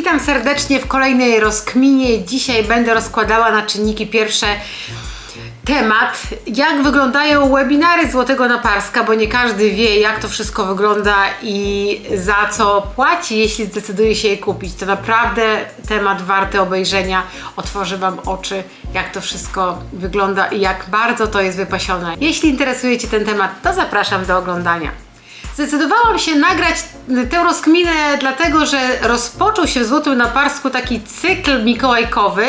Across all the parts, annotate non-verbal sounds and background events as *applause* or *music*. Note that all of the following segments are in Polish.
Witam serdecznie w kolejnej rozkminie. Dzisiaj będę rozkładała na czynniki pierwsze temat, jak wyglądają webinary Złotego Naparska, bo nie każdy wie, jak to wszystko wygląda i za co płaci, jeśli zdecyduje się je kupić. To naprawdę temat warty obejrzenia. Otworzy Wam oczy, jak to wszystko wygląda i jak bardzo to jest wypasione. Jeśli interesuje Cię ten temat, to zapraszam do oglądania. Zdecydowałam się nagrać tę rozkminę, dlatego że rozpoczął się w Złotym Naparsku taki cykl mikołajkowy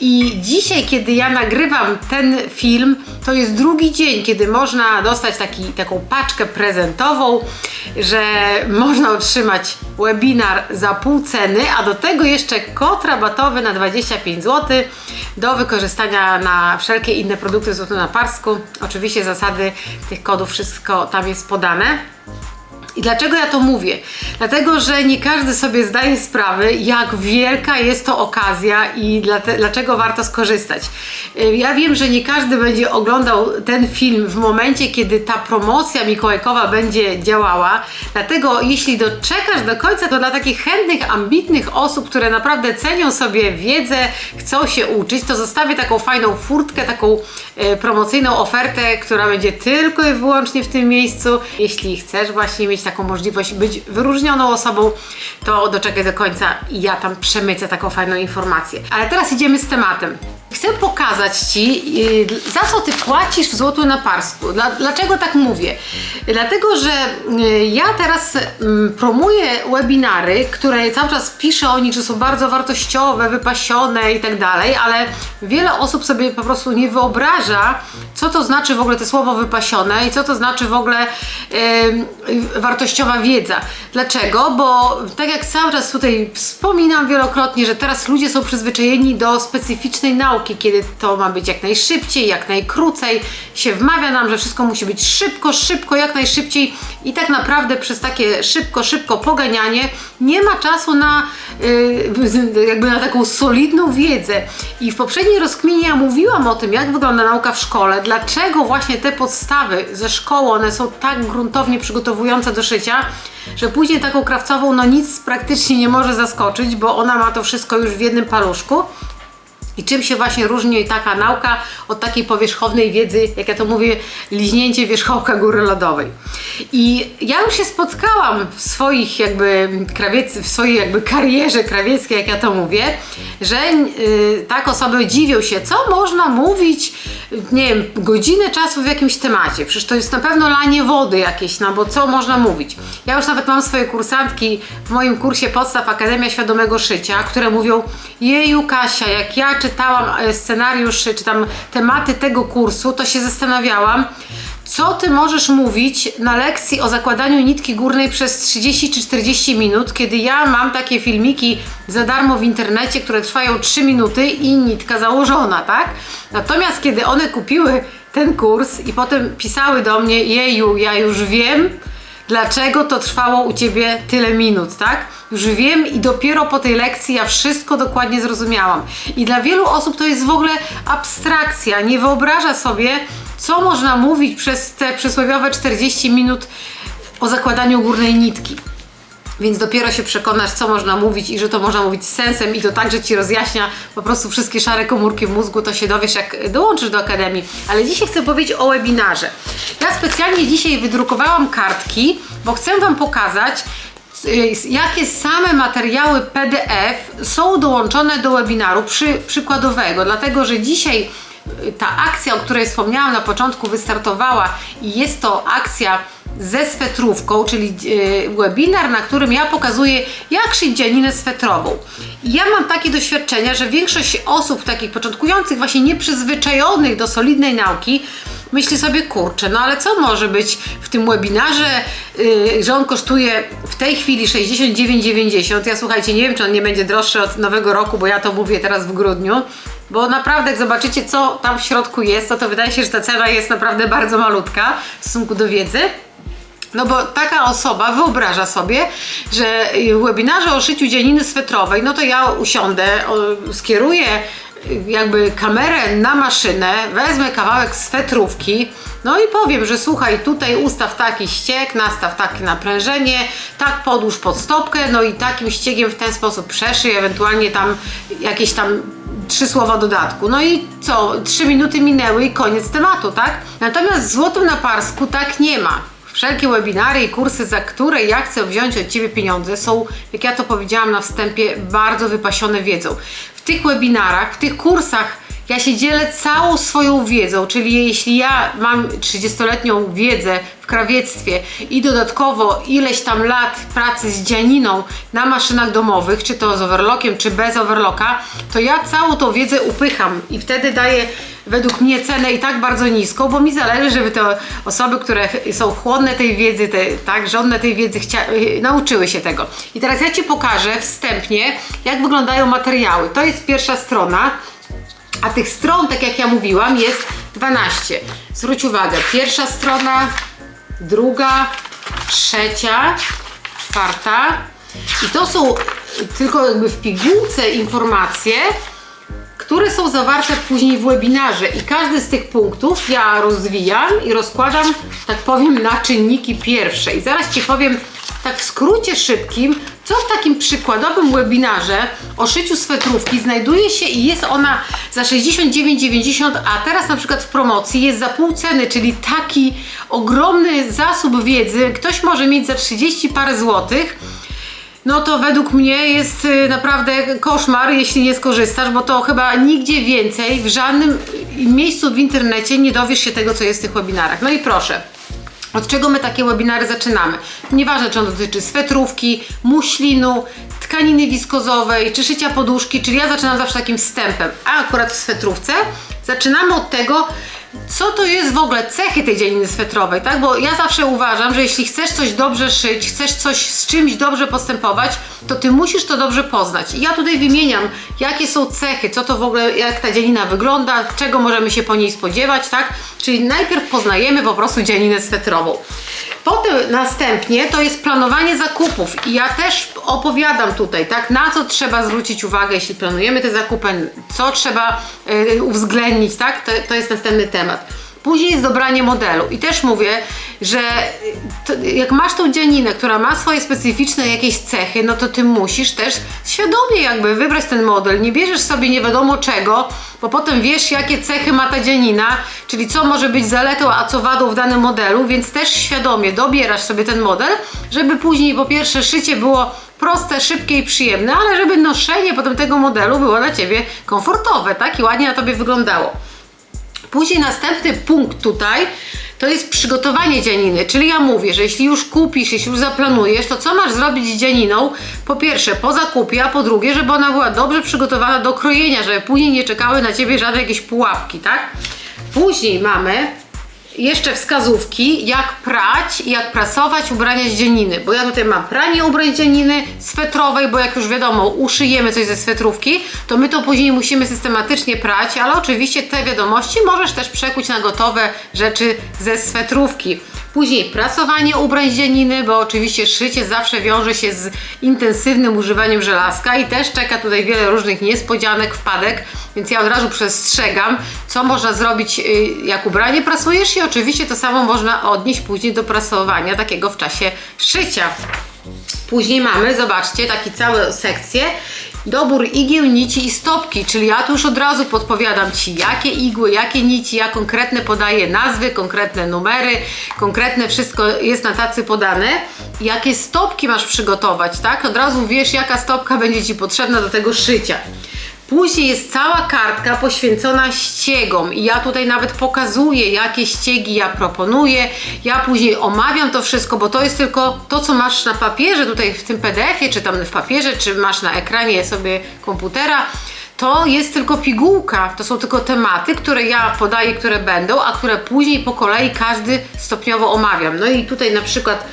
i dzisiaj, kiedy ja nagrywam ten film, to jest drugi dzień, kiedy można dostać taki, taką paczkę prezentową, że można otrzymać webinar za pół ceny, a do tego jeszcze kod rabatowy na 25 zł do wykorzystania na wszelkie inne produkty w Złotym Naparsku. Oczywiście zasady tych kodów, wszystko tam jest podane. I dlaczego ja to mówię? Dlatego, że nie każdy sobie zdaje sprawy, jak wielka jest to okazja i dlaczego warto skorzystać. Y, ja wiem, że nie każdy będzie oglądał ten film w momencie, kiedy ta promocja mikołajkowa będzie działała. Dlatego, jeśli doczekasz do końca, to dla takich chętnych, ambitnych osób, które naprawdę cenią sobie wiedzę, chcą się uczyć, to zostawię taką fajną furtkę, taką y, promocyjną ofertę, która będzie tylko i wyłącznie w tym miejscu. Jeśli chcesz właśnie mieć taką możliwość być wyróżnioną osobą, to doczekaj do końca i ja tam przemycę taką fajną informację. Ale teraz idziemy z tematem. Chcę pokazać Ci, yy, za co Ty płacisz w złotu na parsku. Dla, dlaczego tak mówię? Dlatego, że yy, ja teraz yy, promuję webinary, które cały czas piszę o nich, że są bardzo wartościowe, wypasione i tak dalej, ale wiele osób sobie po prostu nie wyobraża, co to znaczy w ogóle to słowo wypasione i co to znaczy w ogóle wartościowa wiedza. Dlaczego? Bo tak jak cały czas tutaj wspominam wielokrotnie, że teraz ludzie są przyzwyczajeni do specyficznej nauki, kiedy to ma być jak najszybciej, jak najkrócej. Się wmawia nam, że wszystko musi być szybko, szybko, jak najszybciej i tak naprawdę przez takie szybko, szybko poganianie nie ma czasu na yy, jakby na taką solidną wiedzę. I w poprzedniej rozkminie ja mówiłam o tym, jak wygląda nauka w szkole, dlaczego właśnie te podstawy ze szkoły, one są tak gruntownie przygotowujące do szycia, że później taką krawcową no nic praktycznie nie może zaskoczyć, bo ona ma to wszystko już w jednym paluszku. I czym się właśnie różni taka nauka od takiej powierzchownej wiedzy, jak ja to mówię, liźnięcie wierzchołka góry lodowej. I ja już się spotkałam w swoich jakby krawiec, w swojej jakby karierze krawieckiej, jak ja to mówię, że yy, tak osoby dziwią się, co można mówić, nie wiem, godzinę czasu w jakimś temacie. Przecież to jest na pewno lanie wody jakieś, no bo co można mówić. Ja już nawet mam swoje kursantki w moim kursie Podstaw Akademia Świadomego Szycia, które mówią, jeju Kasia, jak ja czy czytałam e, scenariusz, czy tam tematy tego kursu, to się zastanawiałam, co ty możesz mówić na lekcji o zakładaniu nitki górnej przez 30 czy 40 minut, kiedy ja mam takie filmiki za darmo w internecie, które trwają 3 minuty i nitka założona, tak? Natomiast kiedy one kupiły ten kurs i potem pisały do mnie, jeju, ja już wiem, dlaczego to trwało u ciebie tyle minut, tak? Już wiem i dopiero po tej lekcji ja wszystko dokładnie zrozumiałam. I dla wielu osób to jest w ogóle abstrakcja. Nie wyobraża sobie, co można mówić przez te przysłowiowe 40 minut o zakładaniu górnej nitki. Więc dopiero się przekonasz, co można mówić i że to można mówić z sensem i to także Ci rozjaśnia po prostu wszystkie szare komórki w mózgu, to się dowiesz, jak dołączysz do Akademii. Ale dzisiaj chcę powiedzieć o webinarze. Ja specjalnie dzisiaj wydrukowałam kartki, bo chcę Wam pokazać, y, jakie same materiały PDF są dołączone do webinaru przy, przykładowego, dlatego że dzisiaj ta akcja, o której wspomniałam na początku, wystartowała i jest to akcja ze swetrówką, czyli e, webinar, na którym ja pokazuję, jak szyć dzianinę swetrową. Ja mam takie doświadczenia, że większość osób takich początkujących, właśnie nieprzyzwyczajonych do solidnej nauki, myśli sobie, kurczę, no ale co może być w tym webinarze, yy, że on kosztuje w tej chwili 69,90. Ja słuchajcie, nie wiem, czy on nie będzie droższy od nowego roku, bo ja to mówię teraz w grudniu. Bo naprawdę, jak zobaczycie, co tam w środku jest, to, to wydaje się, że ta cena jest naprawdę bardzo malutka w stosunku do wiedzy. No bo taka osoba wyobraża sobie, że w webinarze o szyciu dzianiny swetrowej, no to ja usiądę, skieruję jakby kamerę na maszynę, wezmę kawałek swetrówki, no i powiem, że słuchaj, tutaj ustaw taki ścieg, nastaw takie naprężenie, tak podłóż pod stopkę, no i takim ściegiem w ten sposób przeszyj, ewentualnie tam jakieś tam trzy słowa dodatku. No i co? Trzy minuty minęły i koniec tematu, tak? Natomiast w Złotym na Parsku tak nie ma. Wszelkie webinary i kursy, za które ja chcę wziąć od Ciebie pieniądze, są, jak ja to powiedziałam na wstępie, bardzo wypasione wiedzą. Tych webinarach, w tych kursach ja się dzielę całą swoją wiedzą, czyli jeśli ja mam 30-letnią wiedzę w krawiectwie i dodatkowo ileś tam lat pracy z dzianiną na maszynach domowych, czy to z overlockiem, czy bez overlocka, to ja całą tą wiedzę upycham i wtedy daję według mnie cenę i tak bardzo niską, bo mi zależy, żeby te osoby, które są chłodne tej wiedzy, te, tak, żądne tej wiedzy, chcia- nauczyły się tego. I teraz ja Ci pokażę wstępnie, jak wyglądają materiały. To jest pierwsza strona. A tych stron, tak jak ja mówiłam, jest 12. Zwróć uwagę, pierwsza strona, druga, trzecia, czwarta. I to są tylko jakby w pigułce informacje, które są zawarte później w webinarze. I każdy z tych punktów ja rozwijam i rozkładam, tak powiem, na czynniki pierwsze. I zaraz Ci powiem, tak w skrócie szybkim, co w takim przykładowym webinarze o szyciu swetrówki znajduje się i jest ona za 69,90, a teraz na przykład w promocji jest za pół ceny, czyli taki ogromny zasób wiedzy ktoś może mieć za 30 parę złotych no to według mnie jest y, naprawdę koszmar, jeśli nie skorzystasz, bo to chyba nigdzie więcej, w żadnym miejscu w internecie nie dowiesz się tego, co jest w tych webinarach. No i proszę. Od czego my takie webinary zaczynamy? Nieważne, czy on dotyczy swetrówki, muślinu, tkaniny wiskozowej, czy szycia poduszki, czyli ja zaczynam zawsze takim wstępem, a akurat w swetrówce zaczynamy od tego, co to jest w ogóle cechy tej dzieliny swetrowej, tak? Bo ja zawsze uważam, że jeśli chcesz coś dobrze szyć, chcesz coś z czymś dobrze postępować, to ty musisz to dobrze poznać. I ja tutaj wymieniam, jakie są cechy, co to w ogóle, jak ta dzielina wygląda, czego możemy się po niej spodziewać, tak? Czyli najpierw poznajemy po prostu dzielninę swetrową. Potem następnie to jest planowanie zakupów i ja też opowiadam tutaj, tak, na co trzeba zwrócić uwagę, jeśli planujemy te zakupy, co trzeba y, uwzględnić, tak, to, to jest następny temat. Później jest dobranie modelu i też mówię, że to, jak masz tą dzianinę, która ma swoje specyficzne jakieś cechy, no to ty musisz też świadomie jakby wybrać ten model. Nie bierzesz sobie nie wiadomo czego, bo potem wiesz jakie cechy ma ta dzianina, czyli co może być zaletą, a co wadą w danym modelu, więc też świadomie dobierasz sobie ten model, żeby później po pierwsze szycie było proste, szybkie i przyjemne, ale żeby noszenie potem tego modelu było dla Ciebie komfortowe, tak? I ładnie na Tobie wyglądało. Później następny punkt tutaj to jest przygotowanie dzianiny, czyli ja mówię, że jeśli już kupisz, jeśli już zaplanujesz, to co masz zrobić z dzianiną? Po pierwsze po zakupie, a po drugie, żeby ona była dobrze przygotowana do krojenia, żeby później nie czekały na Ciebie żadne jakieś pułapki, tak? Później mamy jeszcze wskazówki, jak prać i jak prasować ubrania z dzianiny, bo ja tutaj mam pranie ubrań z dzianiny swetrowej, bo jak już wiadomo, uszyjemy coś ze swetrówki, to my to później musimy systematycznie prać, ale oczywiście te wiadomości możesz też przekuć na gotowe rzeczy ze swetrówki. Później prasowanie ubrań z dzianiny, bo oczywiście szycie zawsze wiąże się z intensywnym używaniem żelazka i też czeka tutaj wiele różnych niespodzianek, wpadek, więc ja od razu przestrzegam, co można zrobić, y, jak ubranie prasujesz i oczywiście to samo można odnieść później do prasowania takiego w czasie szycia. Później mamy, zobaczcie, takie całe sekcje. Dobór igieł, nici i stopki, czyli ja tu już od razu podpowiadam Ci, jakie igły, jakie nici, ja konkretne podaję nazwy, konkretne numery, konkretne wszystko jest na tacy podane. Jakie stopki masz przygotować, tak? Od razu wiesz, jaka stopka będzie Ci potrzebna do tego szycia. Później jest cała kartka poświęcona ściegom i ja tutaj nawet pokazuję, jakie ściegi ja proponuję. Ja później omawiam to wszystko, bo to jest tylko to, co masz na papierze, tutaj w tym PDF-ie, czy tam w papierze, czy masz na ekranie sobie komputera. To jest tylko pigułka, to są tylko tematy, które ja podaję, które będą, a które później po kolei każdy stopniowo omawiam. No i tutaj na przykład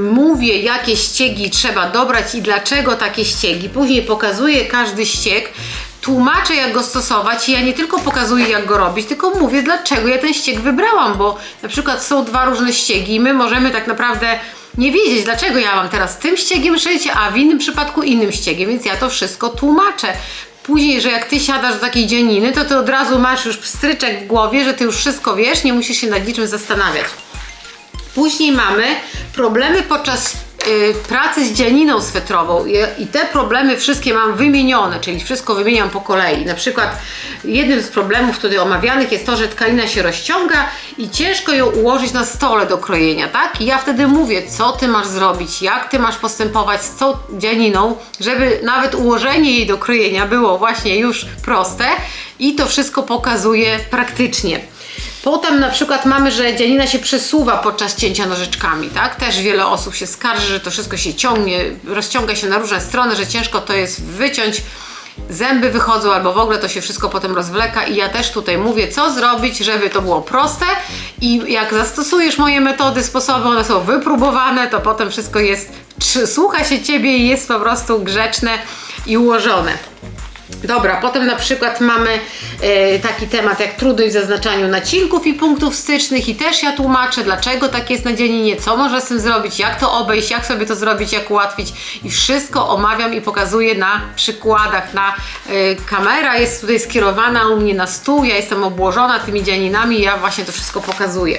mówię, jakie ściegi trzeba dobrać i dlaczego takie ściegi. Później pokazuję każdy ścieg, tłumaczę, jak go stosować i ja nie tylko pokazuję, jak go robić, tylko mówię, dlaczego ja ten ścieg wybrałam, bo na przykład są dwa różne ściegi i my możemy tak naprawdę nie wiedzieć, dlaczego ja mam teraz tym ściegiem szyć, a w innym przypadku innym ściegiem, więc ja to wszystko tłumaczę. później, że jak ty siadasz do takiej dzieniny, to ty od razu masz już pstryczek w głowie, że ty już wszystko wiesz, nie musisz się nad niczym zastanawiać. Później mamy problemy podczas y, pracy z dzianiną swetrową I, te problemy wszystkie mam wymienione, czyli wszystko wymieniam po kolei. Na przykład jednym z problemów tutaj omawianych jest to, że tkanina się rozciąga i ciężko ją ułożyć na stole do krojenia, tak? I ja wtedy mówię, co ty masz zrobić, jak ty masz postępować z tą dzianiną, żeby nawet ułożenie jej do krojenia było właśnie już proste i to wszystko pokazuję praktycznie. Potem na przykład mamy, że dzianina się przesuwa podczas cięcia nożyczkami, tak? Też wiele osób się skarży, że to wszystko się ciągnie, rozciąga się na różne strony, że ciężko to jest wyciąć. Zęby wychodzą albo w ogóle to się wszystko potem rozwleka i ja też tutaj mówię, co zrobić, żeby to było proste i jak zastosujesz moje metody, sposoby, one są wypróbowane, to potem wszystko jest, słucha się Ciebie i jest po prostu grzeczne i ułożone. Dobra, potem na przykład mamy e, taki temat jak trudność w zaznaczaniu nacinków i punktów stycznych i też ja tłumaczę, dlaczego tak jest na dzienninie, co można z tym zrobić, jak to obejść, jak sobie to zrobić, jak ułatwić i wszystko omawiam i pokazuję na przykładach. Na e, kamera jest tutaj skierowana u mnie na stół, ja jestem obłożona tymi dzianinami i ja właśnie to wszystko pokazuję.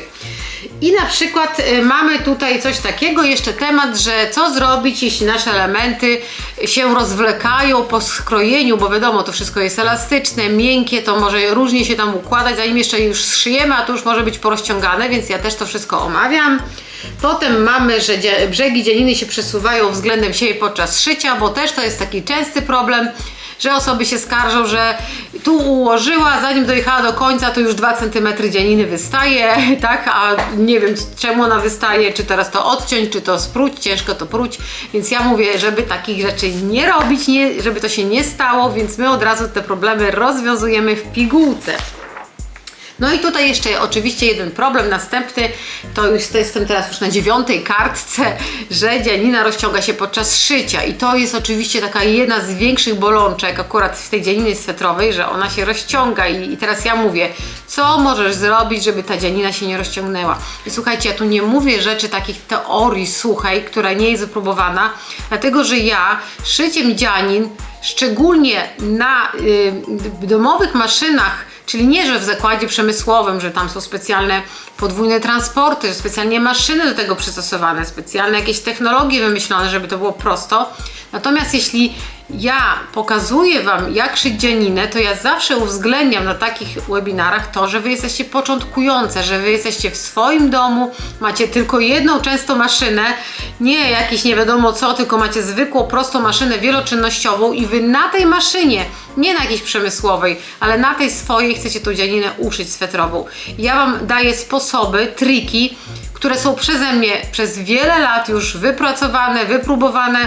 I na przykład y, mamy tutaj coś takiego, jeszcze temat, że co zrobić, jeśli nasze elementy się rozwlekają po skrojeniu, bo wiadomo, to wszystko jest elastyczne, miękkie, to może różnie się tam układać, zanim jeszcze już szyjemy, a to już może być porozciągane, więc ja też to wszystko omawiam. Potem mamy, że brzegi dzieliny się przesuwają względem siebie podczas szycia, bo też to jest taki częsty problem że osoby się skarżą, że tu ułożyła, zanim dojechała do końca, to już 2 cm dzianiny wystaje, *laughs* tak? A nie wiem czemu ona wystaje, czy teraz to odciąć, czy to spróć, ciężko to próć, więc ja mówię, żeby takich rzeczy nie robić, nie, żeby to się nie stało, więc my od razu te problemy rozwiązujemy w pigułce. No i tutaj jeszcze oczywiście jeden problem następny, to już jestem teraz już na dziewiątej kartce, że dzianina rozciąga się podczas szycia. I to jest oczywiście taka jedna z większych bolączek akurat w tej dzianinie swetrowej, że ona się rozciąga. I, i teraz ja mówię, co możesz zrobić, żeby ta dzianina się nie rozciągnęła. I słuchajcie, ja tu nie mówię rzeczy takich teorii suchej, która nie jest wypróbowana, dlatego że ja szyciem dzianin szczególnie na y, domowych maszynach Czyli nie, że w zakładzie przemysłowym, że tam są specjalne podwójne transporty, że specjalnie maszyny do tego przystosowane, specjalne jakieś technologie wymyślone, żeby to było prosto. Natomiast jeśli ja pokazuję Wam, jak szyć dzianinę, to ja zawsze uwzględniam na takich webinarach to, że Wy jesteście początkujące, że Wy jesteście w swoim domu, macie tylko jedną często maszynę, nie jakiś nie wiadomo co, tylko macie zwykłą, prostą maszynę wieloczynnościową i Wy na tej maszynie, nie na jakiejś przemysłowej, ale na tej swojej chcecie tą dzianinę uszyć swetrową. Ja Wam daję sposoby, triki, które są przeze mnie przez wiele lat już wypracowane, wypróbowane,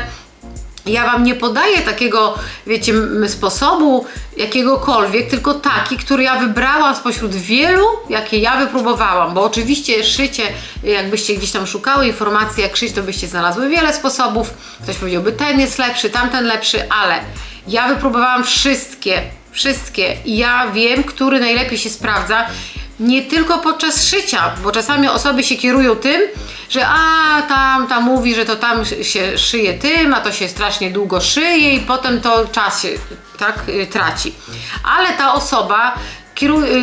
ja Wam nie podaję takiego, wiecie, sposobu jakiegokolwiek, tylko taki, który ja wybrałam spośród wielu, jakie ja wypróbowałam, bo oczywiście szycie, jakbyście gdzieś tam szukały informacji, jak szyć, to byście znalazły wiele sposobów. Ktoś powiedziałby, ten jest lepszy, tamten lepszy, ale ja wypróbowałam wszystkie, wszystkie i ja wiem, który najlepiej się sprawdza nie tylko podczas szycia, bo czasami osoby się kierują tym, że a tam, tam mówi, że to tam się szyje tym, a to się strasznie długo szyje i potem to czas się tak y, traci. Ale ta osoba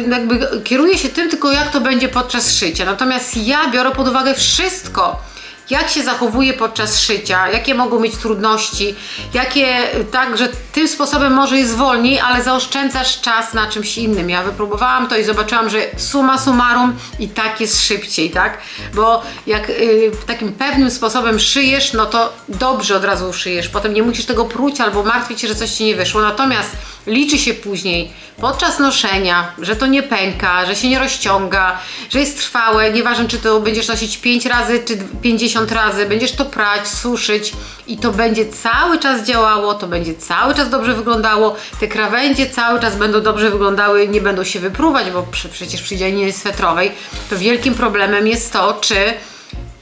jakby kieruje się tym tylko jak to będzie podczas szycia. Natomiast ja biorę pod uwagę wszystko jak się zachowuje podczas szycia, jakie mogą mieć trudności, jakie, tak, że tym sposobem może jest wolniej, ale zaoszczędzasz czas na czymś innym. Ja wypróbowałam to i zobaczyłam, że suma summarum i tak jest szybciej, tak? Bo jak y, takim pewnym sposobem szyjesz, no to dobrze od razu szyjesz. Potem nie musisz tego pruć albo martwić się, że coś ci nie wyszło. Natomiast liczy się później podczas noszenia, że to nie pęka, że się nie rozciąga, że jest trwałe, nieważne czy to będziesz nosić 5 razy czy 50 razy, będziesz to prać, suszyć i to będzie cały czas działało, to będzie cały czas dobrze wyglądało, te krawędzie cały czas będą dobrze wyglądały, nie będą się wypruwać, bo przecież przy dzianinie swetrowej to wielkim problemem jest to, czy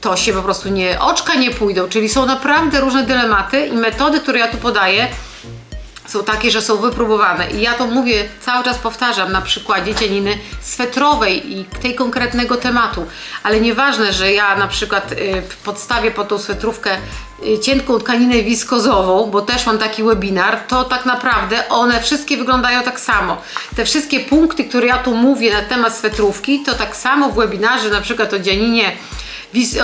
to się po prostu nie, oczka nie pójdą, czyli są naprawdę różne dylematy i metody, które ja tu podaję, są takie, że są wypróbowane. I ja to mówię, cały czas powtarzam na przykładzie cianiny swetrowej i tej konkretnego tematu. Ale nieważne, że ja na przykład y, podstawię pod tą swetrówkę y, cienką tkaninę wiskozową, bo też mam taki webinar, to tak naprawdę one wszystkie wyglądają tak samo. Te wszystkie punkty, które ja tu mówię na temat swetrówki, to tak samo w webinarze, na przykład o dzianinie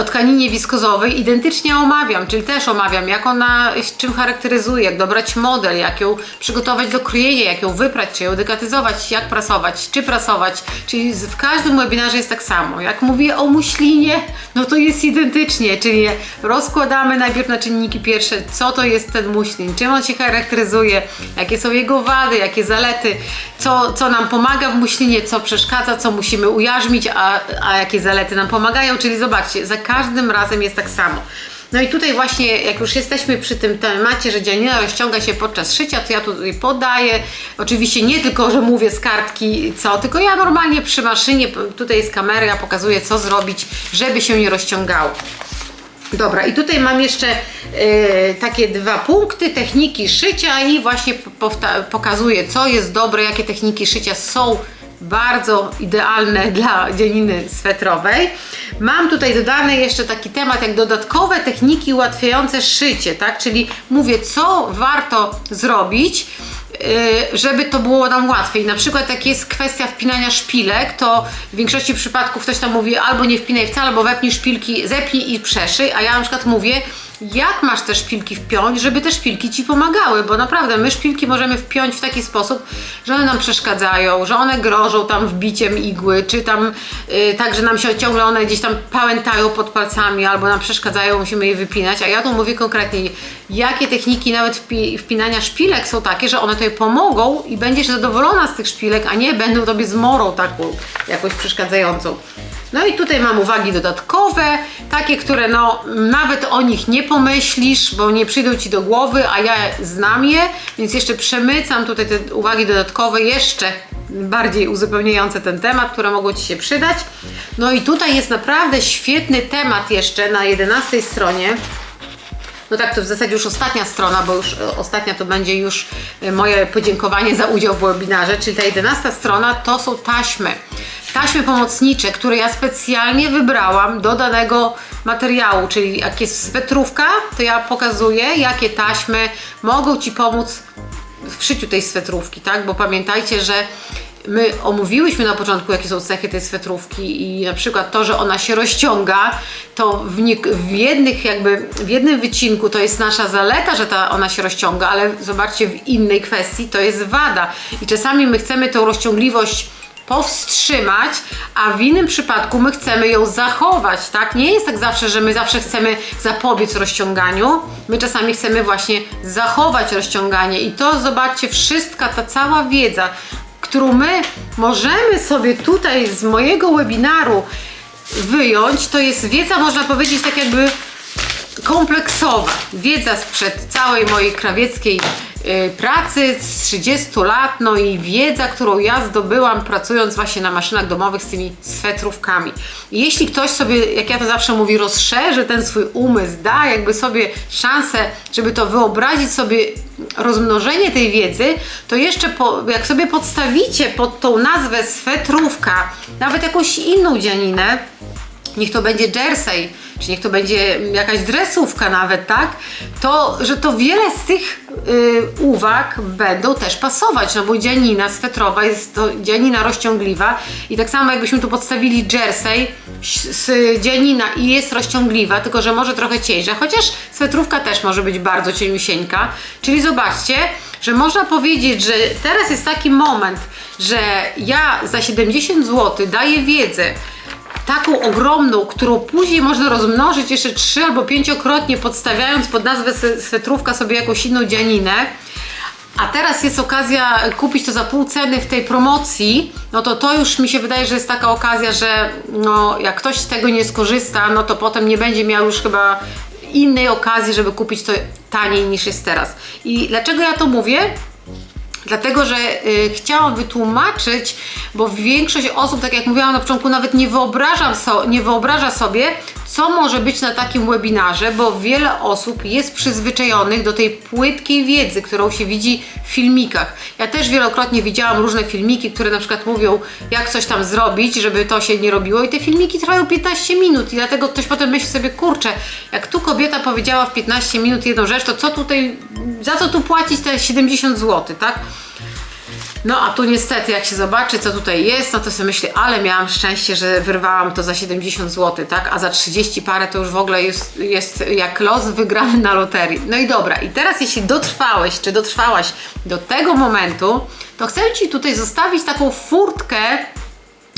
o tkaninie wiskozowej identycznie omawiam, czyli też omawiam, jak ona, czym charakteryzuje, jak dobrać model, jak ją przygotować do krojenia, jak ją wyprać, czy ją dekatyzować, jak prasować, czy prasować, czyli w każdym webinarze jest tak samo. Jak mówię o muślinie, no to jest identycznie, czyli rozkładamy najpierw na czynniki pierwsze, co to jest ten muślin, czym on się charakteryzuje, jakie są jego wady, jakie zalety, co, co nam pomaga w muślinie, co przeszkadza, co musimy ujarzmić, a, a jakie zalety nam pomagają, czyli zobaczcie, za każdym razem jest tak samo. No i tutaj właśnie, jak już jesteśmy przy tym temacie, że dzianina rozciąga się podczas szycia, to ja tutaj podaję. Oczywiście nie tylko, że mówię z kartki co, tylko ja normalnie przy maszynie, tutaj jest kamera, ja pokazuję co zrobić, żeby się nie rozciągało. Dobra, i tutaj mam jeszcze e, takie dwa punkty, techniki szycia i właśnie pokazuję, co jest dobre, jakie techniki szycia są bardzo idealne *laughs* dla dzianiny swetrowej. Mam tutaj dodany jeszcze taki temat, jak dodatkowe techniki ułatwiające szycie, tak? Czyli mówię, co warto zrobić, y, żeby to było nam łatwiej. Na przykład jak jest kwestia wpinania szpilek, to w większości przypadków ktoś tam mówi albo nie wpinaj wcale, albo wepnij szpilki, zepnij i przeszyj, a ja na przykład mówię, jak masz te szpilki wpiąć, żeby te szpilki Ci pomagały, bo naprawdę my szpilki możemy wpiąć w taki sposób, że one nam przeszkadzają, że one grożą tam wbiciem igły, czy tam y, tak, że nam się ciągle one gdzieś tam pałętają pod palcami, albo nam przeszkadzają, musimy je wypinać, a ja tu mówię konkretnie, jakie techniki nawet wpi wpinania szpilek są takie, że one Tobie pomogą i będziesz zadowolona z tych szpilek, a nie będą Tobie zmorą taką jakoś przeszkadzającą. No i tutaj mam uwagi dodatkowe, takie, które no nawet o nich nie pomyślisz, bo nie przyjdą Ci do głowy, a ja znam je, więc jeszcze przemycam tutaj te uwagi dodatkowe, jeszcze bardziej uzupełniające ten temat, które mogą Ci się przydać. No i tutaj jest naprawdę świetny temat jeszcze na 11 stronie. No tak, to w zasadzie już ostatnia strona, bo już e, ostatnia to będzie już e, moje podziękowanie za udział w webinarze, czyli ta 11 strona to są taśmy. Taśmy pomocnicze, które ja specjalnie wybrałam do danego materiału, czyli jak jest swetrówka, to ja pokazuję, jakie taśmy mogą Ci pomóc w szyciu tej swetrówki, tak? Bo pamiętajcie, że my omówiłyśmy na początku, jakie są cechy tej swetrówki i na przykład to, że ona się rozciąga, to w, w jednych jakby, w jednym wycinku to jest nasza zaleta, że ta, ona się rozciąga, ale zobaczcie, w innej kwestii to jest wada i czasami my chcemy tą rozciągliwość powstrzymać, a w innym przypadku my chcemy ją zachować, tak? Nie jest tak zawsze, że my zawsze chcemy zapobiec rozciąganiu. My czasami chcemy właśnie zachować rozciąganie i to zobaczcie, wszystka ta cała wiedza, którą my możemy sobie tutaj z mojego webinaru wyjąć, to jest wiedza, można powiedzieć, tak jakby kompleksowa. Wiedza sprzed całej mojej krawieckiej pracy z 30 lat, no i wiedza, którą ja zdobyłam pracując właśnie na maszynach domowych z tymi swetrówkami. Jeśli ktoś sobie, jak ja to zawsze mówię, rozszerzy ten swój umysł, da jakby sobie szansę, żeby to wyobrazić sobie rozmnożenie tej wiedzy, to jeszcze po, jak sobie podstawicie pod tą nazwę swetrówka, nawet jakąś inną dzianinę, niech to będzie jersey, czy niech to będzie jakaś dresówka nawet, tak? To, że to wiele z tych y, uwag będą też pasować, no bo dzianina swetrowa jest to dzianina rozciągliwa i tak samo jakbyśmy tu podstawili jersey z dzianina i jest rozciągliwa, tylko że może trochę cieńsza, chociaż swetrówka też może być bardzo cieniusieńka, czyli zobaczcie, że można powiedzieć, że teraz jest taki moment, że ja za 70 zł daję wiedzę, taką ogromną, którą później można rozmnożyć jeszcze trzy albo pięciokrotnie, podstawiając pod nazwę swetrówka sobie jakąś inną dzianinę. A teraz jest okazja kupić to za pół ceny w tej promocji, no to to już mi się wydaje, że jest taka okazja, że no, jak ktoś z tego nie skorzysta, no to potem nie będzie miał już chyba innej okazji, żeby kupić to taniej niż jest teraz. I dlaczego ja to mówię? Dlatego, że y, chciałam wytłumaczyć, bo większość osób, tak jak mówiłam na początku, nawet nie, so, nie wyobraża sobie, co może być na takim webinarze, bo wiele osób jest przyzwyczajonych do tej płytkiej wiedzy, którą się widzi w filmikach. Ja też wielokrotnie widziałam różne filmiki, które na przykład mówią, jak coś tam zrobić, żeby to się nie robiło i te filmiki trwają 15 minut i dlatego ktoś potem myśli sobie, kurczę, jak tu kobieta powiedziała w 15 minut jedną rzecz, to co tutaj, za co tu płacić te 70 zł, tak? No a tu niestety, jak się zobaczy, co tutaj jest, no to sobie myślę, ale miałam szczęście, że wyrwałam to za 70 zł, tak? A za 30 parę to już w ogóle jest, jest jak los wygrany na loterii. No i dobra, i teraz jeśli dotrwałeś, czy dotrwałaś do tego momentu, to chcę Ci tutaj zostawić taką furtkę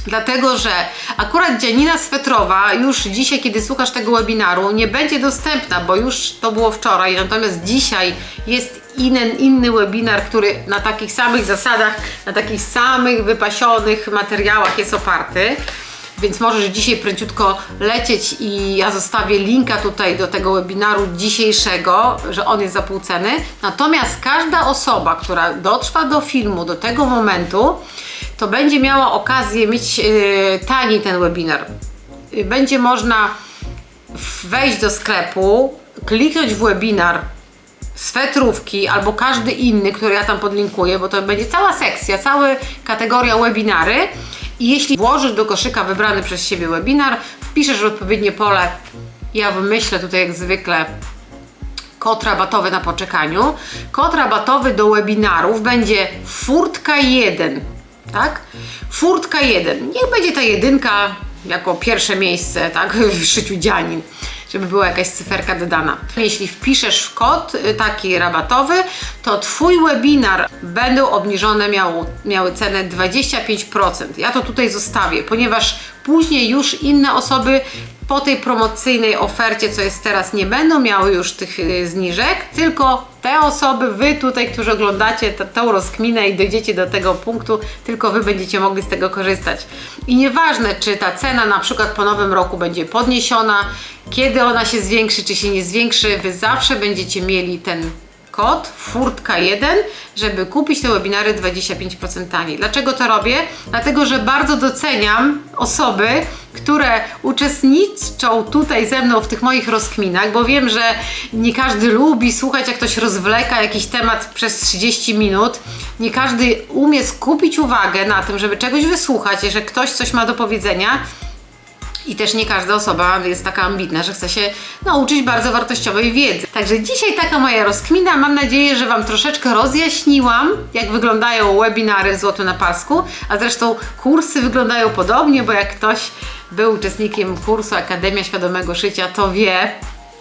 Dlatego, że akurat dzianina swetrowa już dzisiaj, kiedy słuchasz tego webinaru, nie będzie dostępna, bo już to było wczoraj, natomiast dzisiaj jest inny, inny webinar, który na takich samych zasadach, na takich samych wypasionych materiałach jest oparty. Więc możesz dzisiaj pręciutko lecieć i ja zostawię linka tutaj do tego webinaru dzisiejszego, że on jest za pół ceny. Natomiast każda osoba, która dotrwa do filmu, do tego momentu, to będzie miała okazję mieć yy, tani ten webinar. Yy, będzie można wejść do sklepu, kliknąć w webinar swetrówki albo każdy inny, który ja tam podlinkuję, bo to będzie cała sekcja, cała kategoria webinary. I jeśli włożysz do koszyka wybrany przez siebie webinar, wpiszesz w odpowiednie pole, ja wymyślę tutaj jak zwykle kod rabatowy na poczekaniu. Kod rabatowy do webinarów będzie furtka 1, tak? Furtka 1. Niech będzie ta jedynka jako pierwsze miejsce, tak, w szyciu dzianin żeby była jakaś cyferka dodana. Jeśli wpiszesz kod y, taki rabatowy, to Twój webinar będą obniżone, miało, miały cenę 25%. Ja to tutaj zostawię, ponieważ później już inne osoby po tej promocyjnej ofercie, co jest teraz, nie będą miały już tych y, zniżek, tylko te osoby, wy tutaj, którzy oglądacie tą rozkminę i dojdziecie do tego punktu, tylko wy będziecie mogli z tego korzystać. I nieważne, czy ta cena na przykład po nowym roku będzie podniesiona, kiedy ona się zwiększy, czy się nie zwiększy, wy zawsze będziecie mieli ten kod furtka1, żeby kupić te webinary 25% taniej. Dlaczego to robię? Dlatego, że bardzo doceniam osoby, które uczestniczą tutaj ze mną w tych moich rozkminach, bo wiem, że nie każdy lubi słuchać, jak ktoś rozwleka jakiś temat przez 30 minut. Nie każdy umie skupić uwagę na tym, żeby czegoś wysłuchać, że ktoś coś ma do powiedzenia. I też nie każda osoba jest taka ambitna, że chce się nauczyć bardzo wartościowej wiedzy. Także dzisiaj taka moja rozkmina. Mam nadzieję, że Wam troszeczkę rozjaśniłam, jak wyglądają webinary w na Pasku, a zresztą kursy wyglądają podobnie, bo jak ktoś był uczestnikiem kursu Akademia Świadomego Szycia, to wie,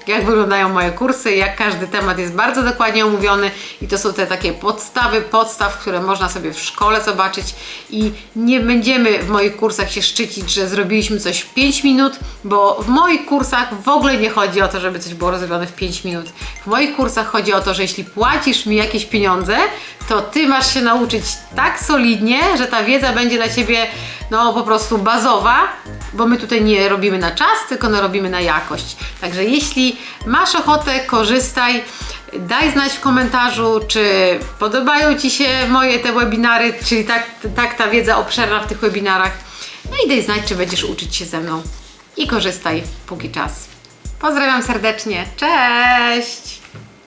jak wyglądają moje kursy, jak każdy temat jest bardzo dokładnie omówiony i to są te takie podstawy podstaw, które można sobie w szkole zobaczyć i nie będziemy w moich kursach się szczycić, że zrobiliśmy coś w 5 minut, bo w moich kursach w ogóle nie chodzi o to, żeby coś było zrobione w 5 minut. W moich kursach chodzi o to, że jeśli płacisz mi jakieś pieniądze, to ty masz się nauczyć tak solidnie, że ta wiedza będzie dla ciebie no po prostu bazowa, bo my tutaj nie robimy na czas, tylko no robimy na jakość. Także jeśli masz ochotę, korzystaj. Daj znać w komentarzu, czy podobają Ci się moje te webinary, czyli tak, tak ta wiedza obszerna w tych webinarach. No i daj znać, czy będziesz uczyć się ze mną. I korzystaj póki czas. Pozdrawiam serdecznie. Cześć!